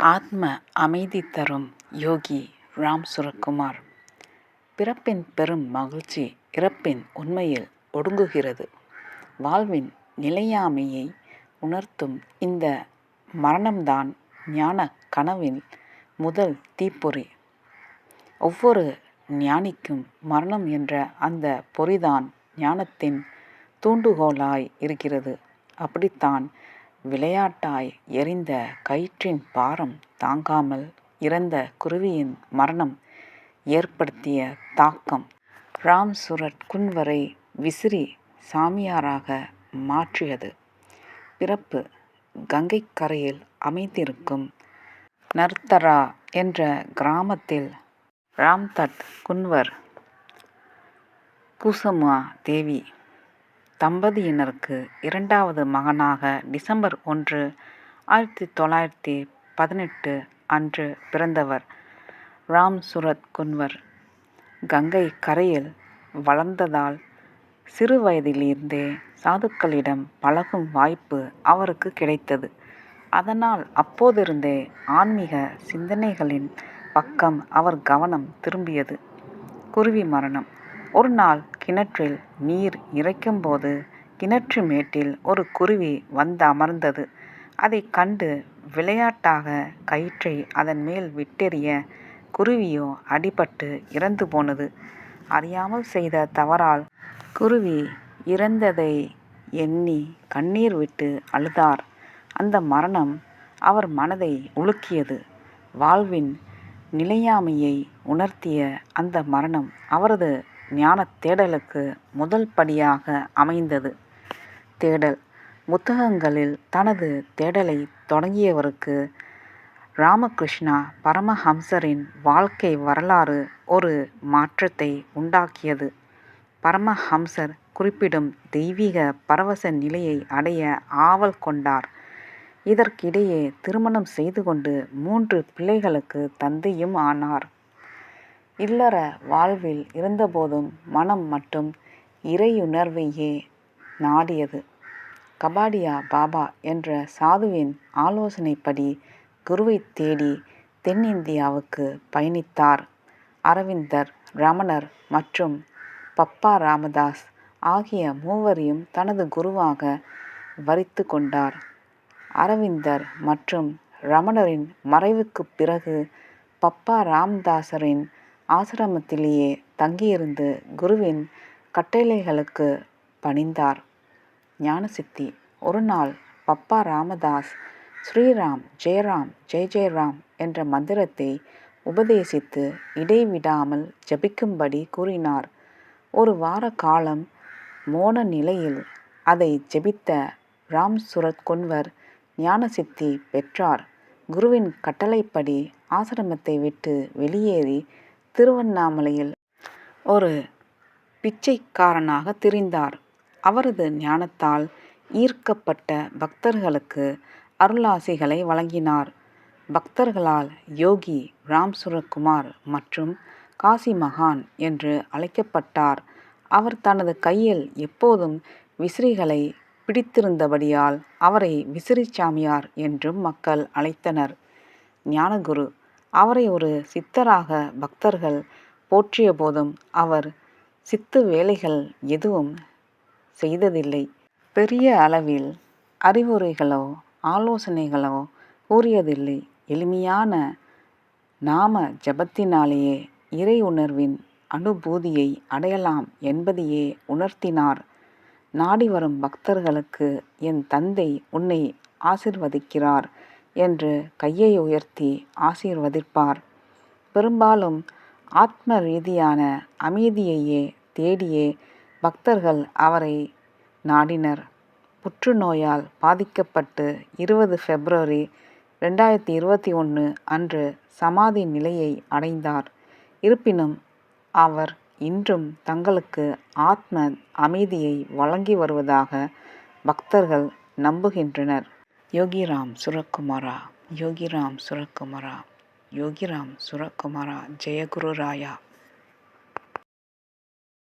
ஆத்ம அமைதி தரும் யோகி ராம் சுரக்குமார். பிறப்பின் பெரும் மகிழ்ச்சி இறப்பின் உண்மையில் ஒடுங்குகிறது. வாழ்வின் நிலையாமையை உணர்த்தும் இந்த மரணம்தான் ஞான கனவின் முதல் தீப்பொறி. ஒவ்வொரு ஞானிக்கும் மரணம் என்ற அந்த பொறிதான் ஞானத்தின் தூண்டுகோலாய் இருக்கிறது. அப்படித்தான் விளையாட்டாய் எரிந்த கயிற்றின் பாரம் தாங்காமல் இறந்த குருவியின் மரணம் ஏற்படுத்திய தாக்கம். ராம் சுரட் குன்வரை விசிறி சாமியாராக மாற்றியது. பிறப்பு கங்கை கரையில் அமைந்திருக்கும் நர்த்தரா என்ற கிராமத்தில் ராம்தட் குன்வர் குசுமா தேவி தம்பதியினருக்கு இரண்டாவது மகனாக டிசம்பர் ஒன்று ஆயிரத்தி தொள்ளாயிரத்தி பதினெட்டு அன்று பிறந்தவர் ராம் சுரத் குன்வர். கங்கை கரையில் வளர்ந்ததால் சிறு வயதிலிருந்தே சாதுக்களிடம் பழகும் வாய்ப்பு அவருக்கு கிடைத்தது. அதனால் அப்போதிருந்தே ஆன்மீக சிந்தனைகளின் பக்கம் அவர் கவனம் திரும்பியது. குருவி மரணம். ஒரு நாள் கிணற்றில் நீர் இறைக்கும்போது கிணற்று மேட்டில் ஒரு குருவி வந்து அமர்ந்தது. அதைக் கண்டு விளையாட்டாக கயிற்றை அதன் மேல் விட்டெறிய குருவியோ அடிபட்டு இறந்து போனது. அறியாமல் செய்த தவறால் குருவி இறந்ததை எண்ணி கண்ணீர் விட்டு அழுதார். அந்த மரணம் அவர் மனதை உலுக்கியது. வாழ்வின் நிலையாமையை உணர்த்திய அந்த மரணம் அவரது ஞான தேடலுக்கு முதல் படியாக அமைந்தது. தேடல். புத்தகங்களில் தனது தேடலை தொடங்கியவருக்கு ராமகிருஷ்ணா பரமஹம்சரின் வாழ்க்கை வரலாறு ஒரு மாற்றத்தை உண்டாக்கியது. பரமஹம்சர் குறிப்பிடும் தெய்வீக பரவச நிலையை அடைய ஆவல் கொண்டார். இதற்கிடையே திருமணம் செய்து கொண்டு மூன்று பிள்ளைகளுக்கு தந்தையும் ஆனார். இல்லற வாழ்வில் இருந்தபோதும் மனம் மட்டும் இறையுணர்வையே நாடியது. கபாடியா பாபா என்ற சாதுவின் ஆலோசனைப்படி குருவைத் தேடி தென்னிந்தியாவுக்கு பயணித்தார். அரவிந்தர் ரமணர் மற்றும் பப்பா ராமதாஸ் ஆகிய மூவரையும் தனது குருவாக வரித்து கொண்டார். அரவிந்தர் மற்றும் ரமணரின் மறைவுக்குப் பிறகு பப்பா ராம்தாசரின் ஆசிரமத்திலேயே தங்கியிருந்து குருவின் கட்டளைகளுக்கு பணிந்தார். ஞானசித்தி ஒரு நாள் பப்பா ராமதாஸ் ஸ்ரீராம் ஜெயராம் ஜெய் ஜெயராம் என்ற மந்திரத்தை உபதேசித்து இடைவிடாமல் ஜபிக்கும்படி கூறினார். ஒரு வார காலம் மோன நிலையில் அதை ஜெபித்த ராம் சுரத் குன்வர் ஞானசித்தி பெற்றார். குருவின் கட்டளைப்படி ஆசிரமத்தை விட்டு வெளியேறி திருவண்ணாமலையில் ஒரு பிச்சைக்காரனாக திரிந்தார். அவரது ஞானத்தால் ஈர்க்கப்பட்ட பக்தர்களுக்கு அருளாசிகளை வழங்கினார். பக்தர்களால் யோகி ராம் சுரக்குமார் மற்றும் காசி மகான் என்று அழைக்கப்பட்டார். அவர் தனது கையில் எப்போதும் விசிறிகளை பிடித்திருந்தபடியால் அவரை விசிறி சாமியார் என்றும் மக்கள் அழைத்தனர். ஞானகுரு அவரை ஒரு சித்தராக பக்தர்கள் போற்றிய போதும் அவர் சித்து வேலைகள் எதுவும் செய்ததில்லை. பெரிய அளவில் அறிவுரைகளோ ஆலோசனைகளோ கூறியதில்லை. எளிமையான நாம ஜபத்தினாலேயே இறை உணர்வின் அனுபூதியை அடையலாம் என்பதையே உணர்த்தினார். நாடி வரும் பக்தர்களுக்கு என் தந்தை உன்னை ஆசிர்வதிக்கிறார். என்று கையை உயர்த்தி ஆசீர்வதிப்பார். பெரும்பாலும் ஆத்ம ரீதியான அமைதியையே தேடியே பக்தர்கள் அவரை நாடினர். புற்றுநோயால் பாதிக்கப்பட்டு இருபது பிப்ரவரி ரெண்டாயிரத்தி இருபத்தி ஒன்று அன்று சமாதி நிலையை அடைந்தார். இருப்பினும் அவர் இன்றும் தங்களுக்கு ஆத்ம அமைதியை வழங்கி வருவதாக பக்தர்கள் நம்புகின்றனர். 여기람 수라크마라 여기람 수라크마라 여기람 수라크마라 제그루라야.